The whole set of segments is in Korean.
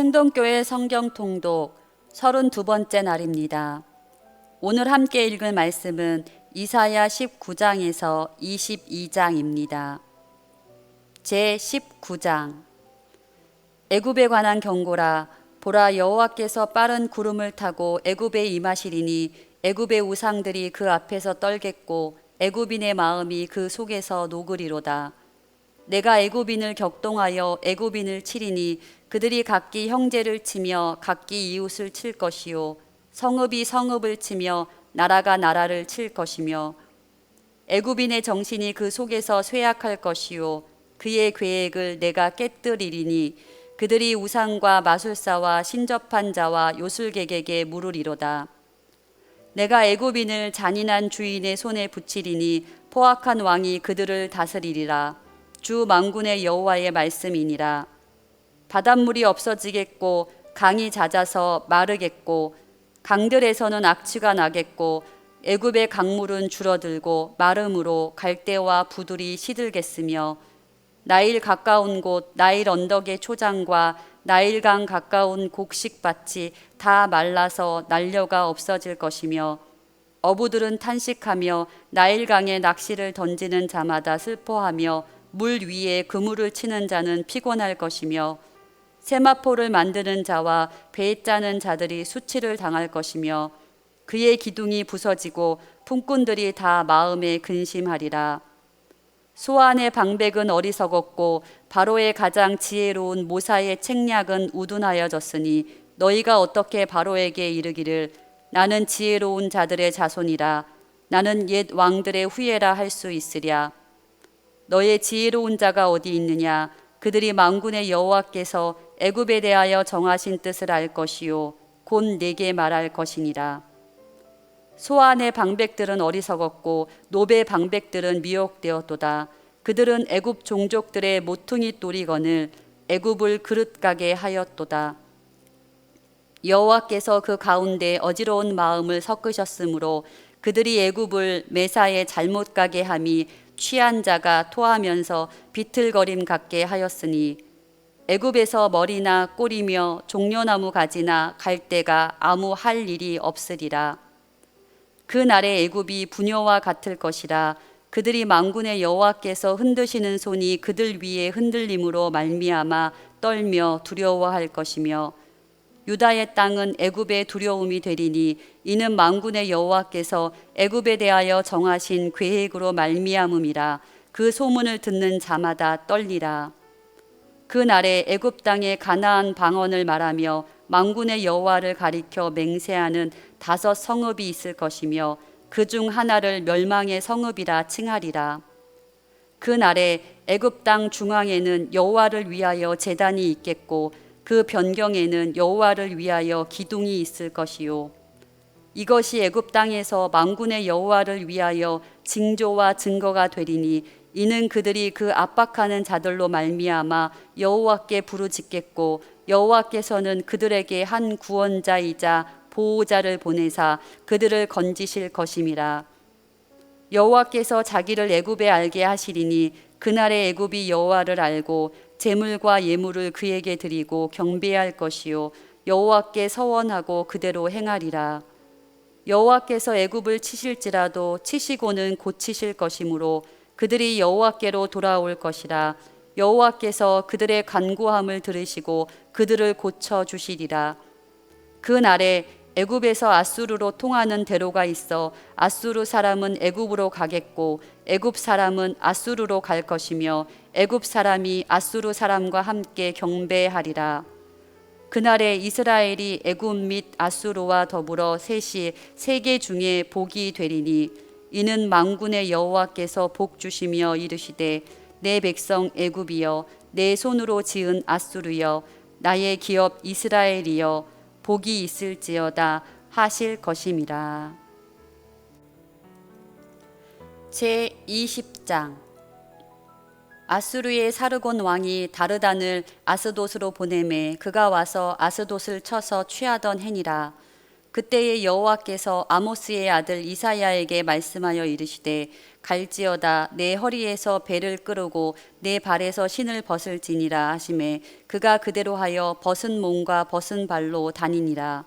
승동교회 성경 통독 32번째 날입니다. 오늘 함께 읽을 말씀은 이사야 19장에서 22장입니다. 제 19장 애굽에 관한 경고라 보라 여호와께서 빠른 구름을 타고 애굽에 임하시리니 애굽의 우상들이 그 앞에서 떨겠고 애굽인의 마음이 그 속에서 녹으리로다. 내가 애굽인을 격동하여 애굽인을 치리니 그들이 각기 형제를 치며 각기 이웃을 칠 것이요 성읍이 성읍을 치며 나라가 나라를 칠 것이며 애굽인의 정신이 그 속에서 쇠약할 것이요 그의 계획을 내가 깨뜨리리니 그들이 우상과 마술사와 신접한 자와 요술객에게 물으리로다. 내가 애굽인을 잔인한 주인의 손에 붙이리니 포악한 왕이 그들을 다스리리라. 주 망군의 여호와의 말씀이니라. 바닷물이 없어지겠고 강이 잦아서 마르겠고 강들에서는 악취가 나겠고 애굽의 강물은 줄어들고 마름으로 갈대와 부들이 시들겠으며 나일 가까운 곳 나일 언덕의 초장과 나일강 가까운 곡식밭이 다 말라서 난려가 없어질 것이며 어부들은 탄식하며 나일강에 낚시를 던지는 자마다 슬퍼하며 물 위에 그물을 치는 자는 피곤할 것이며 세마포를 만드는 자와 배 짜는 자들이 수치를 당할 것이며 그의 기둥이 부서지고 품꾼들이 다 마음에 근심하리라. 소안의 방백은 어리석었고 바로의 가장 지혜로운 모사의 책략은 우둔하여졌으니 너희가 어떻게 바로에게 이르기를? 나는 지혜로운 자들의 자손이라. 나는 옛 왕들의 후예라 할 수 있으랴. 너의 지혜로운 자가 어디 있느냐 그들이 망군의 여호와께서 애굽에 대하여 정하신 뜻을 알 것이요 곧 내게 말할 것이니라 소안의 방백들은 어리석었고 노베 방백들은 미혹되었도다. 그들은 애굽 종족들의 모퉁이 또리건을 애굽을 그릇가게 하였도다. 여호와께서 그 가운데 어지러운 마음을 섞으셨으므로 그들이 애굽을 매사에 잘못 가게 함이 취한 자가 토하면서 비틀거림 같게 하였으니 애굽에서 머리나 꼬리며 종려나무 가지나 갈대가 아무 할 일이 없으리라. 그 날에 애굽이 부녀와 같을 것이라 그들이 망군의 여호와께서 흔드시는 손이 그들 위에 흔들림으로 말미암아 떨며 두려워할 것이며 유다의 땅은 애굽의 두려움이 되리니 이는 망군의 여호와께서 애굽에 대하여 정하신 계획으로 말미암음이라 그 소문을 듣는 자마다 떨리라 그 날에 애굽 땅의 가나안 방언을 말하며 망군의 여호와를 가리켜 맹세하는 다섯 성읍이 있을 것이며 그 중 하나를 멸망의 성읍이라 칭하리라. 그 날에 애굽 땅 중앙에는 여호와를 위하여 제단이 있겠고 그 변경에는 여호와를 위하여 기둥이 있을 것이요. 이것이 애굽 땅에서 망군의 여호와를 위하여 징조와 증거가 되리니 이는 그들이 그 압박하는 자들로 말미암아 여호와께 부르짖겠고 여호와께서는 그들에게 한 구원자이자 보호자를 보내사 그들을 건지실 것임이라 여호와께서 자기를 애굽에 알게 하시리니 그날에 애굽이 여호와를 알고 재물과 예물을 그에게 드리고 경배할 것이요 여호와께 서원하고 그대로 행하리라. 여호와께서 애굽을 치실지라도 치시고는 고치실 것이므로 그들이 여호와께로 돌아올 것이라. 여호와께서 그들의 간구함을 들으시고 그들을 고쳐 주시리라. 그 날에 애굽에서 아수르로 통하는 대로가 있어 아수르 사람은 애굽으로 가겠고 애굽 사람은 아수르로 갈 것이며 애굽 사람이 아수르 사람과 함께 경배하리라. 그날에 이스라엘이 애굽 및 아수르와 더불어 셋이 세계 중에 복이 되리니 이는 망군의 여호와께서 복 주시며 이르시되 내 백성 애굽이여 내 손으로 지은 아수르여 나의 기업 이스라엘이여 복이 있을지어다 하실 것임이라. 제 20장 아수르의 사르곤 왕이 다르단을 아스돗으로 보내매 그가 와서 아스돗을 쳐서 취하던 해니라. 그때에 여호와께서 아모스의 아들 이사야에게 말씀하여 이르시되 갈지어다 내 허리에서 배를 끌고 내 발에서 신을 벗을지니라 하심에 그가 그대로 하여 벗은 몸과 벗은 발로 다니니라.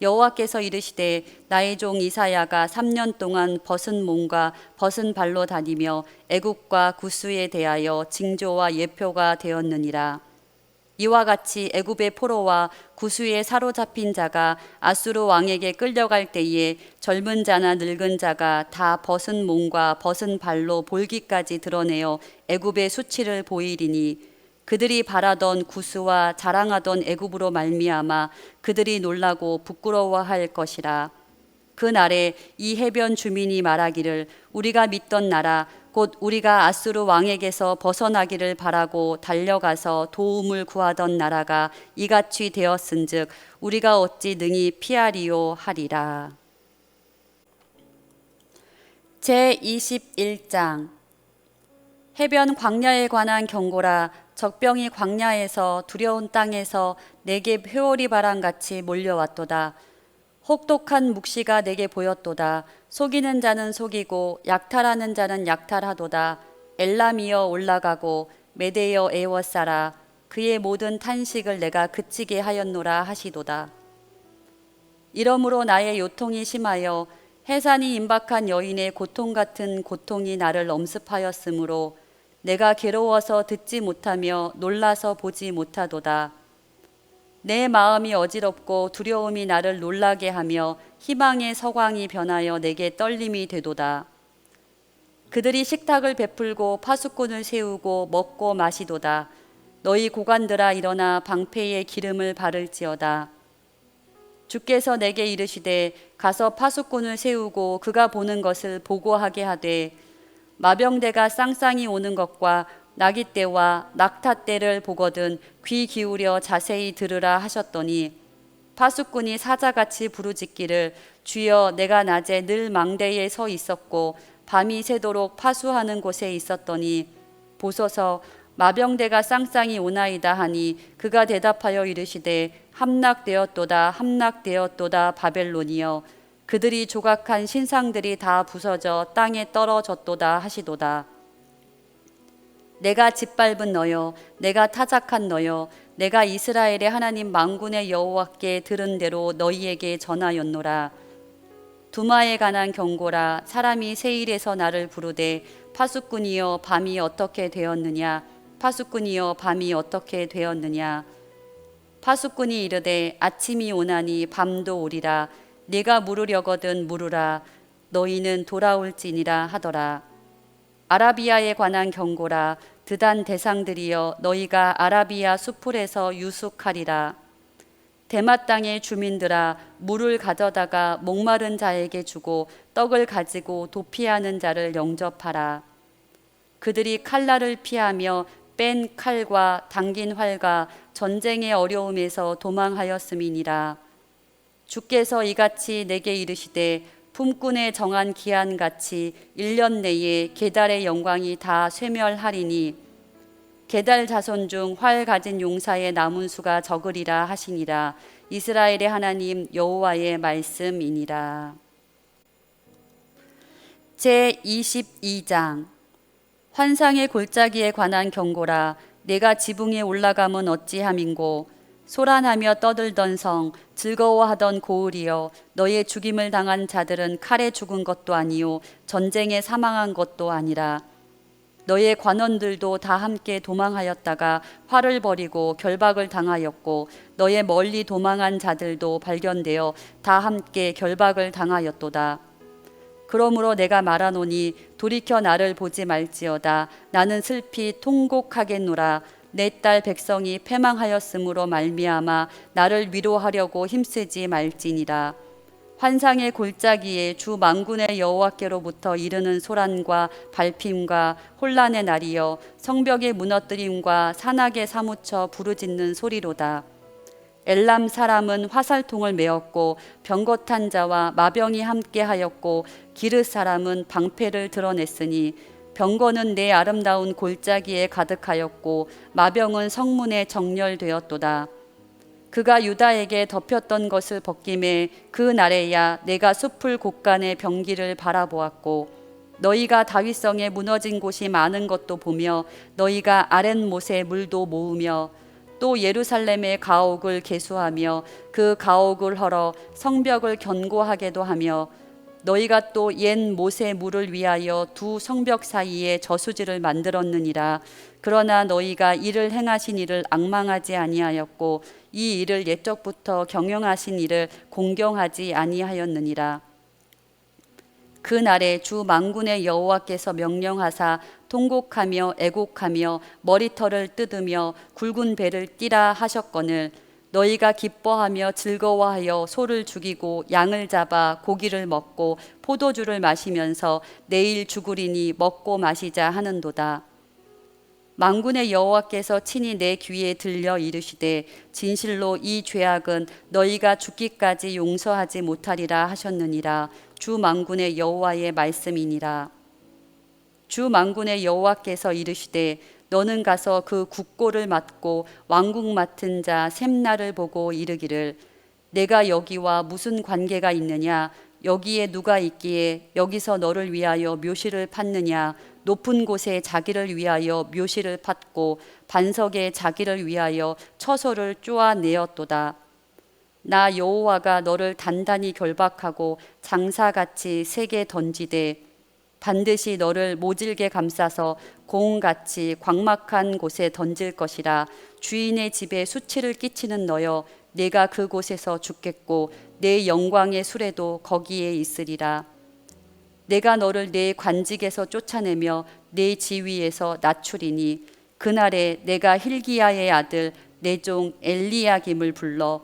여호와께서 이르시되 나의 종 이사야가 3년 동안 벗은 몸과 벗은 발로 다니며 애국과 구스에 대하여 징조와 예표가 되었느니라 이와 같이 애굽의 포로와 구수에 사로잡힌 자가 아수르 왕에게 끌려갈 때에 젊은 자나 늙은 자가 다 벗은 몸과 벗은 발로 볼기까지 드러내어 애굽의 수치를 보이리니 그들이 바라던 구수와 자랑하던 애굽으로 말미암아 그들이 놀라고 부끄러워할 것이라 그 날에 이 해변 주민이 말하기를 우리가 믿던 나라 곧 우리가 아수르 왕에게서 벗어나기를 바라고 달려가서 도움을 구하던 나라가 이같이 되었은즉 우리가 어찌 능히 피하리요 하리라. 제 21장 해변 광야에 관한 경고라 적병이 광야에서 두려운 땅에서 내게 회오리 바람 같이 몰려왔도다. 혹독한 묵시가 내게 보였도다. 속이는 자는 속이고 약탈하는 자는 약탈하도다. 엘람이여 올라가고 메데여 에워싸라. 그의 모든 탄식을 내가 그치게 하였노라 하시도다. 이러므로 나의 요통이 심하여 해산이 임박한 여인의 고통 같은 고통이 나를 엄습하였으므로 내가 괴로워서 듣지 못하며 놀라서 보지 못하도다. 내 마음이 어지럽고 두려움이 나를 놀라게 하며 희망의 서광이 변하여 내게 떨림이 되도다. 그들이 식탁을 베풀고 파수꾼을 세우고 먹고 마시도다. 너희 고관들아 일어나 방패에 기름을 바를지어다. 주께서 내게 이르시되 가서 파수꾼을 세우고 그가 보는 것을 보고하게 하되 마병대가 쌍쌍이 오는 것과 나기 때와 낙타 때를 보거든 귀 기울여 자세히 들으라 하셨더니 파수꾼이 사자같이 부르짖기를 주여 내가 낮에 늘 망대에 서 있었고 밤이 새도록 파수하는 곳에 있었더니 보소서 마병대가 쌍쌍이 오나이다 하니 그가 대답하여 이르시되 함락되었도다 함락되었도다 바벨론이여. 그들이 조각한 신상들이 다 부서져 땅에 떨어졌도다 하시도다 내가 짓밟은 너여 내가 타작한 너여 내가 이스라엘의 하나님 망군의 여호와께 들은 대로 너희에게 전하였노라. 두마에 관한 경고라. 사람이 세일에서 나를 부르되 파수꾼이여 밤이 어떻게 되었느냐? 파수꾼이여 밤이 어떻게 되었느냐? 파수꾼이 이르되 아침이 오나니 밤도 오리라. 네가 물으려거든 물으라. 너희는 돌아올지니라 하더라 아라비아에 관한 경고라 드단 대상들이여 너희가 아라비아 수풀에서 유숙하리라. 대마 땅의 주민들아 물을 가져다가 목마른 자에게 주고 떡을 가지고 도피하는 자를 영접하라. 그들이 칼날을 피하며 뺀 칼과 당긴 활과 전쟁의 어려움에서 도망하였음이니라. 주께서 이같이 내게 이르시되 품꾼의 정한 기한 같이 1년 내에 계달의 영광이 다 쇠멸하리니 계달 자손 중 활 가진 용사의 남은 수가 적으리라 하시니라. 이스라엘의 하나님 여호와의 말씀이니라. 제 22장. 환상의 골짜기에 관한 경고라. 내가 지붕에 올라가면 어찌함인고 소란하며 떠들던 성 즐거워하던 고을이여 너의 죽임을 당한 자들은 칼에 죽은 것도 아니요 전쟁에 사망한 것도 아니라 너의 관원들도 다 함께 도망하였다가 화를 버리고 결박을 당하였고 너의 멀리 도망한 자들도 발견되어 다 함께 결박을 당하였도다. 그러므로 내가 말하노니 돌이켜 나를 보지 말지어다. 나는 슬피 통곡하겠노라. 내 딸 백성이 패망하였으므로 말미암아 나를 위로하려고 힘쓰지 말지니라. 환상의 골짜기에 주 망군의 여호와께로부터 이르는 소란과 발핌과 혼란의 날이여 성벽의 무너뜨림과 산악에 사무쳐 부르짖는 소리로다. 엘람 사람은 화살통을 메었고 병거탄 자와 마병이 함께하였고 기르 사람은 방패를 드러냈으니 병거는 내 아름다운 골짜기에 가득하였고 마병은 성문에 정렬되었도다. 그가 유다에게 덮였던 것을 벗김에 그 날에야 내가 숲을 곳간의 병기를 바라보았고 너희가 다윗성에 무너진 곳이 많은 것도 보며 너희가 아랫못에 물도 모으며 또 예루살렘의 가옥을 개수하며 그 가옥을 헐어 성벽을 견고하게도 하며 너희가 또옛 못의 물을 위하여 두 성벽 사이에 저수지를 만들었느니라. 그러나 너희가 이를 행하신 이를 악망하지 아니하였고 이 일을 옛적부터 경영하신 이를 공경하지 아니하였느니라. 그 날에 주 만군의 여호와께서 명령하사 통곡하며 애곡하며 머리털을 뜯으며 굵은 배를 띠라 하셨거늘 너희가 기뻐하며 즐거워하여 소를 죽이고 양을 잡아 고기를 먹고 포도주를 마시면서 내일 죽으리니 먹고 마시자 하는도다. 만군의 여호와께서 친히 내 귀에 들려 이르시되 진실로 이 죄악은 너희가 죽기까지 용서하지 못하리라 하셨느니라 주 만군의 여호와의 말씀이니라 주 만군의 여호와께서 이르시되 너는 가서 그 국고를 맡고 왕국 맡은 자 샘나를 보고 이르기를 내가 여기와 무슨 관계가 있느냐 여기에 누가 있기에 여기서 너를 위하여 묘시를 팠느냐 높은 곳에 자기를 위하여 묘시를 팠고 반석에 자기를 위하여 처소를 쪼아내었도다. 나 여호와가 너를 단단히 결박하고 장사같이 세게 던지되 반드시 너를 모질게 감싸서 공같이 광막한 곳에 던질 것이라 주인의 집에 수치를 끼치는 너여 내가 그곳에서 죽겠고 내 영광의 수레도 거기에 있으리라. 내가 너를 내 관직에서 쫓아내며 내 지위에서 낮추리니 그날에 내가 힐기야의 아들 내 종 엘리야김을 불러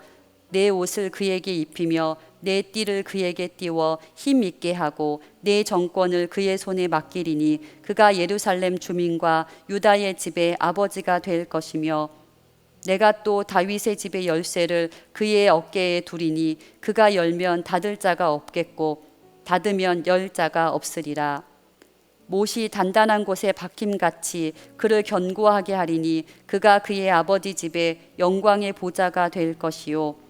내 옷을 그에게 입히며 내 띠를 그에게 띄워 힘 있게 하고 내 정권을 그의 손에 맡기리니 그가 예루살렘 주민과 유다의 집의 아버지가 될 것이며 내가 또 다윗의 집의 열쇠를 그의 어깨에 두리니 그가 열면 닫을 자가 없겠고 닫으면 열 자가 없으리라. 못이 단단한 곳에 박힘 같이 그를 견고하게 하리니 그가 그의 아버지 집에 영광의 보좌가 될 것이요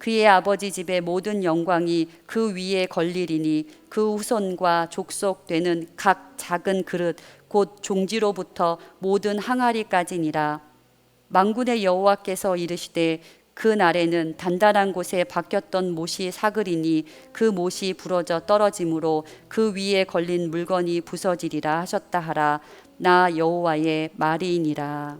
그의 아버지 집의 모든 영광이 그 위에 걸리리니 그 후손과 족속 되는 각 작은 그릇 곧 종지로부터 모든 항아리까지니라. 만군의 여호와께서 이르시되 그 날에는 단단한 곳에 박혔던 못이 사그리니 그 못이 부러져 떨어짐으로 그 위에 걸린 물건이 부서지리라 하셨다 하라. 나 여호와의 말이니라